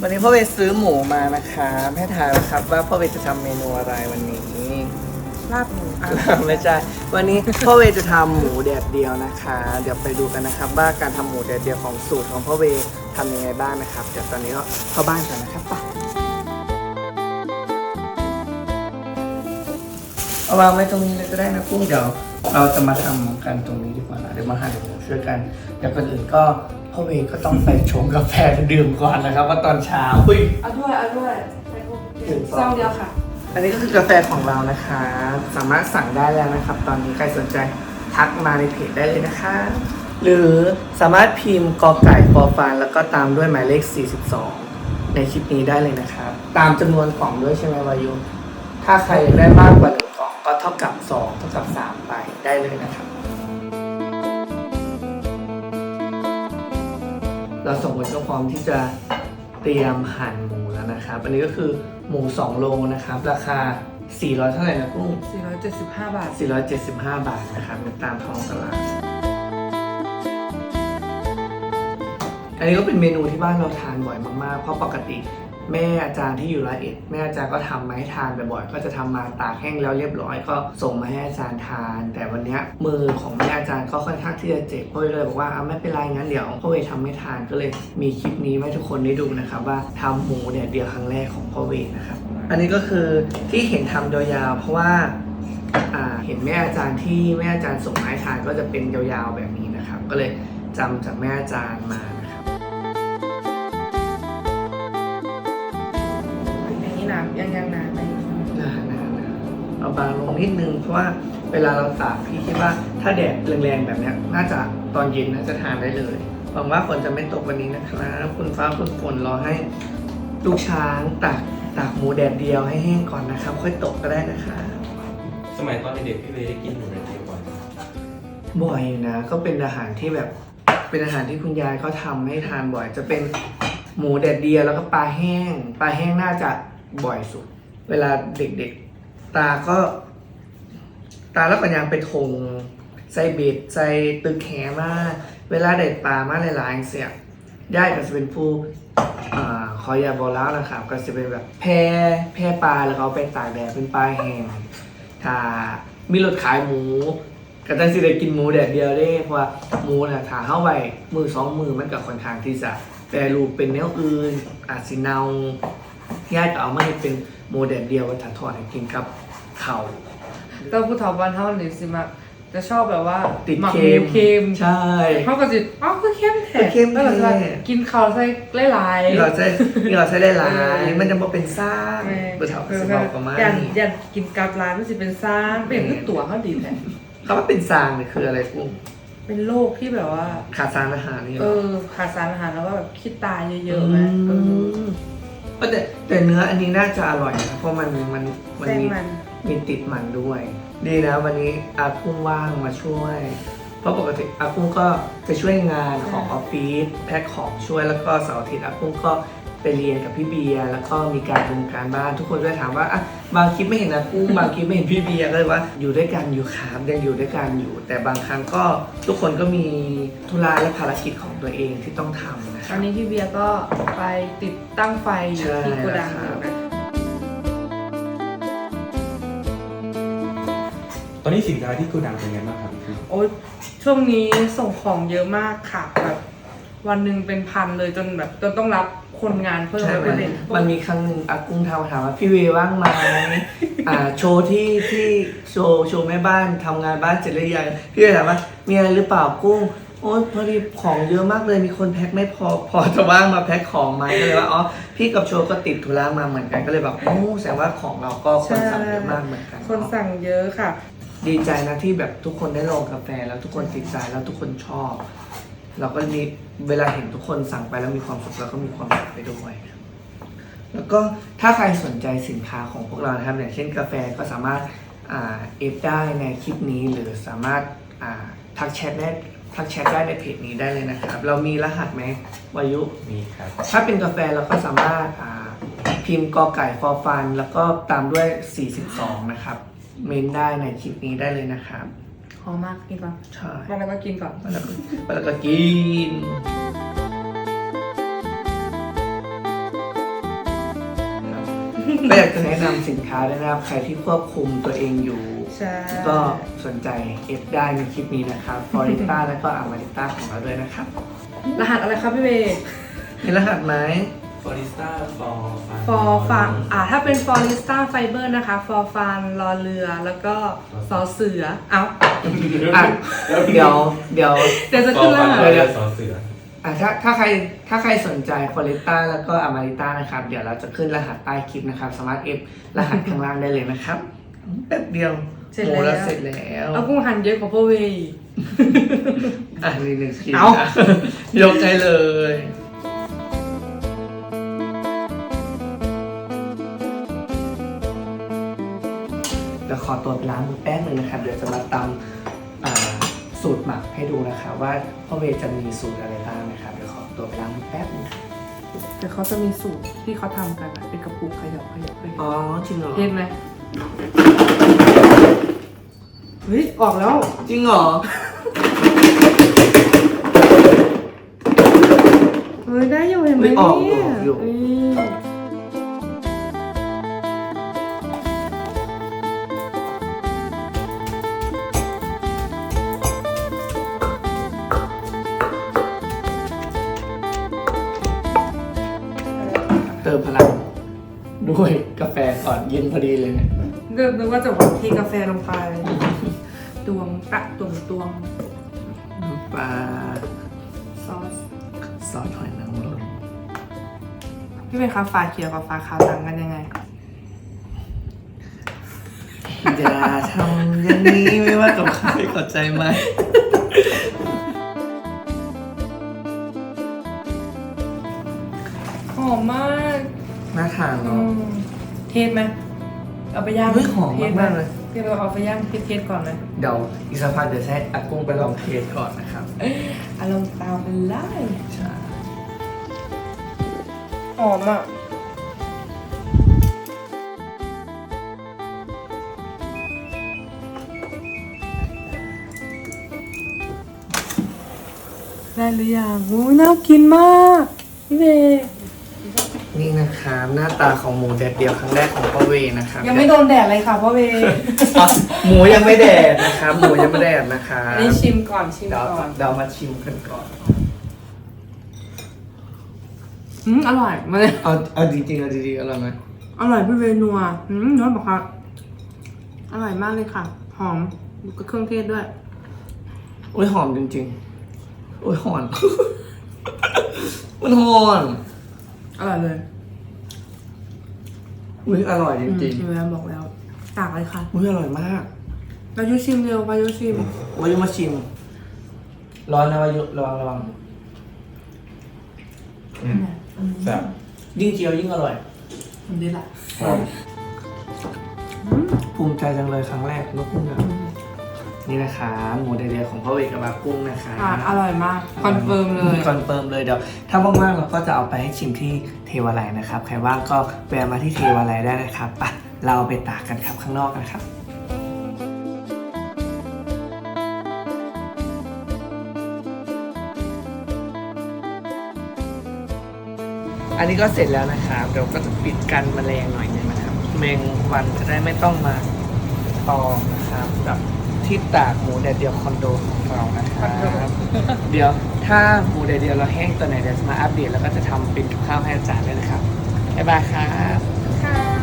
วันนี้พ่อเวย์ซื้อหมูมานะครับให้ทายนะครับ ว่าพ่อเวย์จะทำเมนูอะไรวันนี้ ลาบหมูอะไม่ใช่ วันนี้พ่อเวย์จะทำหมูแดดเดียวนะคะ เดี๋ยวไปดูกันนะครับ ว่าการทำหมูแดดเดียวของสูตรของพ่อเวย์ทำยังไงบ้างนะครับ เดี๋ยวตอนนี้ก็เข้าบ้านกันนะครับไปเอาวางไว้ตรงนี้เลยก็ได้นะกุ้งเดี๋ยวเราจะมาทำกันตรงนี้ดีกว่านะเดี๋ยวมาหั่นหมูช่วยกันเดี๋ยวก่อนอื่นก็ พ่อเวย์ก็ต้องไปชงกาแฟดื่มก่อนนะครับว่าตอนเช้าอุ้ยเอาด้วยเอาด้วยใส่พวกถึงสองซองเดียวค่ะ อันนี้ก็คือกาแฟของเรานะคะ สามารถสั่งได้แล้วนะครับ ตอนนี้ใครสนใจทักมาในเพจได้เลยนะคะ หรือสามารถพิมพ์กอไก่ปอฟานแล้วก็ตามด้วยหมายเลข 42 ในคลิปนี้ได้เลยนะครับ ตามจำนวนกล่องด้วยใช่ไหมวายุถ้าใครอยากได้มากกว่าหนึ่งกล่องก็เท่ากับ 2 เท่ากับ 3 ไปได้เลยนะครับ เราส่งคนก็พร้อมที่จะเตรียมหั่นหมูแล้วนะครับ อันนี้ก็คือหมู2โลนะครับ ราคา 400 เท่าไหร่นะกุ้ง475 บาท 475 บาทนะครับเป็นตามท้องตลาด อันนี้ก็เป็นเมนูที่บ้านเราทานบ่อยมากๆ เพราะปกติ แม่อาจารย์ที่อยู่ร้อยเอ็ดแม่อาจารย์ก็ทำมาให้ทานบ่อยๆก็จะทำมาตากแห้งแล้วเรียบร้อยก็ส่งมาให้อาจารย์ทาน แต่วันนี้มือของแม่อาจารย์ก็ค่อนข้างที่จะเจ็บพ่อเลยบอกว่าอะไม่เป็นไรงั้นเดี๋ยวพ่อเวทำไม่ทานก็เลยมีคลิปนี้ให้ทุกคนได้ดูนะครับว่าทำหมูแดดเดียวครั้งแรกของพ่อเวนะครับอันนี้ก็คือที่เห็นทำยาวๆเพราะว่าเห็นแม่อาจารย์ที่แม่อาจารย์ส่งไม้ทานก็จะเป็นยาวๆแบบนี้นะครับ ก็เลยจำจากแม่อาจารย์มา นิดนึงเพราะว่าเวลาเราตากพี่คิดว่าถ้าแดดแรงๆแบบเนี้ยน่าจะตอนเย็นน่าจะทานได้เลยหวังว่าฝนจะไม่ตกวันนี้นะครับคุณฟ้าคุณฝนรอให้ลูกช้างตากตากหมูแดดเดียวให้แห้งก่อนนะครับ ค่อยตกก็ได้นะคะสมัยตอนเด็กๆพี่เวย์ได้กินหมูแดดเดียวบ่อยไหมบ่อยนะ ก็เป็นอาหารที่แบบเป็นอาหารที่คุณยายเขาทำให้ทานบ่อย จะเป็นหมูแดดเดียวแล้วก็ปลาแห้ง ปลาแห้งน่าจะบ่อยสุด เวลาเด็กๆ ตาก็ ตาแล้วปัญญางไปทงใส่เบ็ดใส่ตึกแหมาเวลาได้ปลามาหลายๆเสียย่ายก็จะเป็นผู้อ่าคอยาบอแล้วนะครับ ก็จะเป็นแบบแพร่แพร่ปลาแล้วเอาไปตากแดดเป็นปลาแห้งถ้ามีรถขายหมูก็ต้องสิได้กินหมูแดดเดียวได้เพราะว่าหมูน่ะถ้าเข้าไปมือสองมือมันก็ค่อนข้างที่จะแปรรูปเป็นแนวอื่น อาจสิเนาญาติก็เอามาให้เป็นหมูแดดเดียวว้ถ้าทอดให้กินกับเข้า วต้องผู้เฒ่าบ้านเฮานี่สิมาจะชอบแบบว่าติดหมักเค็มเค็มใช่ เขาก็จะอ้าวคือเค็มแท้คือเค็มแล้วก็จะแท้กินข้าวใส่หลายๆ นี่เราใช้นี่เราใช้ได้หลาเอยอมันจะมาเป็นซ่าแม่เบอร์เถาสิบอกประมาณยันนี้ยันกินกับร้านมันสิเป็นซ่างเป็นคือตั๋วเขาดีแท้คำว่าเป็นซางเนี่ยคืออะไรกุ้งเป็นโรคที่แบบว่า ขาดสารอาหารนี่เหรเออ อขาดสารอาหารแล้วก็แบบคิดตายเยอะๆไหมเออมแต่แต่เนื้ออันนี้น่าจะอร่อยนะเพราะมันมันมันแป้งมีมัน มีติดมันด้วย ดีนะวันนี้อากุ้งว่างมาช่วย เพราะปกติอากุ้งก็จะช่วยงานของออฟฟิศแพ็คของช่วยแล้วก็เสาร์อาทิตย์อากุ้งก็ไปเรียนกับพี่เบียร์แล้วก็มีการดูการบ้านทุกคนด้วยถามว่าอะบางคลิปไม่เห็นอากุ้งบางคลิปไม่เห็นพี่เบียร์ก็เลยว่าอยู่ด้วยกันอยู่ครับยังอยู่ด้วยกันอยู่ แต่บางครั้งก็ทุกคนก็มีธุระและภารกิจของตัวเองที่ต้องทำนะคตรัอบ นนี้พี่เบียร์ก็ไปติดตั้งไฟอยู่ที่ใช่โกดังแล้วอครับยู่นะ อนนี้สินค้าที่โกูดังเป็นไงบ้างครับพี่โอ๊ยช่วงนี้ส่งของเยอะมากค่ะแบบวันหนึ่งเป็นพันเลยจนแบบจนต้องรับคนงานเพิ่มใช่ไปมันเลยมันมีครั้งหนึ่งอากุ้งทำถามว่าพี่เวว่างไหมอ่าโชว์ที่ที่โชว์โชว์แม่บ้านทำงานบ้านเสร็จหรือยังพี่เวถามว่ามีอะไรหรือเปล่ากุ้งโอ๊ยพอดีของเยอะมากเลยมีคนแพ็คไม่พอพอจะว่างมาแพ็คของไหมก็เลยว่าอ๋อพี่กับโชว์ก็ติดธุระมาเหมือนกันก็เลยแบบโอ้แสดงว่าของเราก็คนสั่งเยอะมากเหมือนกันคนสั่งเยอะค่ะ ดีใจนะที่แบบทุกคนได้ลองกาแฟแล้วทุกคนติดใจแล้วทุกคนชอบ เราก็มีเวลาเห็นทุกคนสั่งไปแล้วมีความสุขเราก็มีความสุขไปด้วยครับแล้วก็ถ้าใครสนใจสินค้าของพวกเรานะครับอย่างเช่นกาแฟก็สามารถอ่าเอฟได้ในคลิปนี้หรือสามารถอ่าทักแชทได้ทักแชทได้ในเพจนี้ได้เลยนะครับ เรามีรหัสไหมวายุ มีครับ ถ้าเป็นกาแฟเราก็สามารถอ่าพิมพ์กอไก่ฟอฟัน แล้วก็ตามด้วย 42 นะครับ เมนได้ในคลิปนี้ได้เลยนะครับหอมมากกินป่ะใช่มาแล้วก็กินก่อนแล้วก็แล้วก็กินก็อยากจะแนะนำสินค้าด้วยนะครับ ใครที่ควบคุมตัวเองอยู่ ก็สนใจเอฟได้ในคลิปนี้นะครับฟอริต้าและก็อามาริต้าของเราด้วยนะครับ รหัสอะไรครับพี่เบย์มีรหัสไหม ฟอริสต้าฟอร์ฟอร์ฟันอ่าถ้าเป็นฟอริสต้าไฟเบอร์นะคะ ฟอร์ฟันรอเรือแล้วก็ซอเสือ เอ้าอะเดี๋ยวเดี๋ยวเดี๋ยวจะฟอขึ้นร์รฟันหัสรอเรือสอเสืออะถ้าถ้าใครถ้าใครสนใจฟอริต้าแล้วก็อามาริต้านะครับ เดี๋ยวเราจะขึ้นรหัสใต้คลิปนะครับ สามารถเอฟรหัสข้างล่างได้เลยนะครับแป๊บเดียวเสร็จโอ้แล้วแล้วเสร็จแล้วเอากุ้งหั่นเยอะกว่าพ่อเวย์อะนี่หนึ่งชิ้นเอาอะยกให้เลย เดี๋ยวขอตัวไปล้างมือแป๊บหนึ่งนะครับ เดี๋ยวจะมาตำอ่าสูตรหมักให้ดูนะครับว่าพ่อเวย์จะมีสูตรอะไรบ้างนะครับ เดี๋ยวขอตัวไปล้างมือแป๊บหนึงครับเดี๋ยวเขาจะมีสูตรที่เขาทำกันอะเป็นกระปุกขยับขยับขยับอ๋อจริงเหรอเห็นไหมเฮ้ยออกแล้ว จริงเหรอเฮ้ยได้อยู่เห็นไหมไม่ออกเนี่ยออกอยู่เมพลัง ด้วยกาแฟก่อนเย็นพอดีเลยเนี่ยเริ่มนึกว่าจะบอกเทกาแฟลงไปตวงตะตวงตวงน้ำปลาซอสซอสหอยนางรมพี่เป็นคาฟ้าเขียวกับฟ้าขาวต่างกันยังไง อย่าทำอย่างนี้ไม่ว่ากับใครเข้าใจไหม อมมากน่าทานอืเนาะมเทสไหมเอาไปย่างเฮ้ยหอมทสไมากๆเลยพี่เราเอาไปย่างพี่เทสก่อนไหมเดี๋ยวอีกสักพักเดี๋ยวให้อากุ้งไปลองเทสก่อนนะครับอารมณ์ตามไปไล่ใช่หอมอะได้หรือยังอุ้ยน่ากินมากพี่เบย์ นี่นะครับหน้าตาของหมูแดดเดียวครั้งแรกของพ่อเวนะครับยังไม่โดนแดดเลยค่ะพ่อเบย์อะหมูยังไม่แดดนะครับ หมูยังไม่แดดนะครับอันนี้ชิมก่อนชิมเดี๋ยวก่อนเดี๋ยวมาชิมกันก่อน อืมอร่อยมาเลยเอาเอาจริงๆเอาจริงๆอร่อยไหมอร่อยพี่เบย์นัวอืมน้อยบอกค่ะอร่อยมากเลยค่ะ หอมก็เครื่องเทศด้วย อุ้ยหอมจริงๆอุ้ยหอน มันหอน อร่อยเลยอุ้ยอร่อยจอืมริงพี่เบย์บอกแล้วตากเลยค่ะๆอุ้ยอร่อยมากวายุชิมเร็ววายุชิมวายุมาชิม ร้อนนะวายุระวังระวังอืมแซ่บยิ่งเคี้ยวยิ่งอร่อยมันดีละหอมภูมิใจจังเลยครั้งแรกนกกุ้งอะ นี่นะคะหมูเดียวของพ่อเอกกับบากุ้งนะคะอ่าอร่อยมากคอนเฟิร์มเลยคอนเฟิร์มเลยเดี๋ยวถ้าว่างๆเราก็จะเอาไปให้ชิมที่เทวาลัยนะครับ ใครว่างก็แวะมาที่เทวาลัยได้นะครับไปะเราเอาไปตากกันครับข้างนอกกันครับอันนี้ก็เสร็จแล้วนะครับเดี๋ยวก็จะปิดกันแมลงหน่อยนึงนะครับแมงวันจะได้ไม่ต้องมาตอมนะครับกับ ที่ตากหมูแดดเดียวคอนโดของเรานะครับเดี๋ยวถ้าหมูแดดเดียวเราแห้งตัวไหนเดี๋ยวจะมาอัปเดตแล้วก็จะทำเป็นกับข้าวให้อาจารย์ด้วยนะครับบ๊ายบายครับ ค่ะ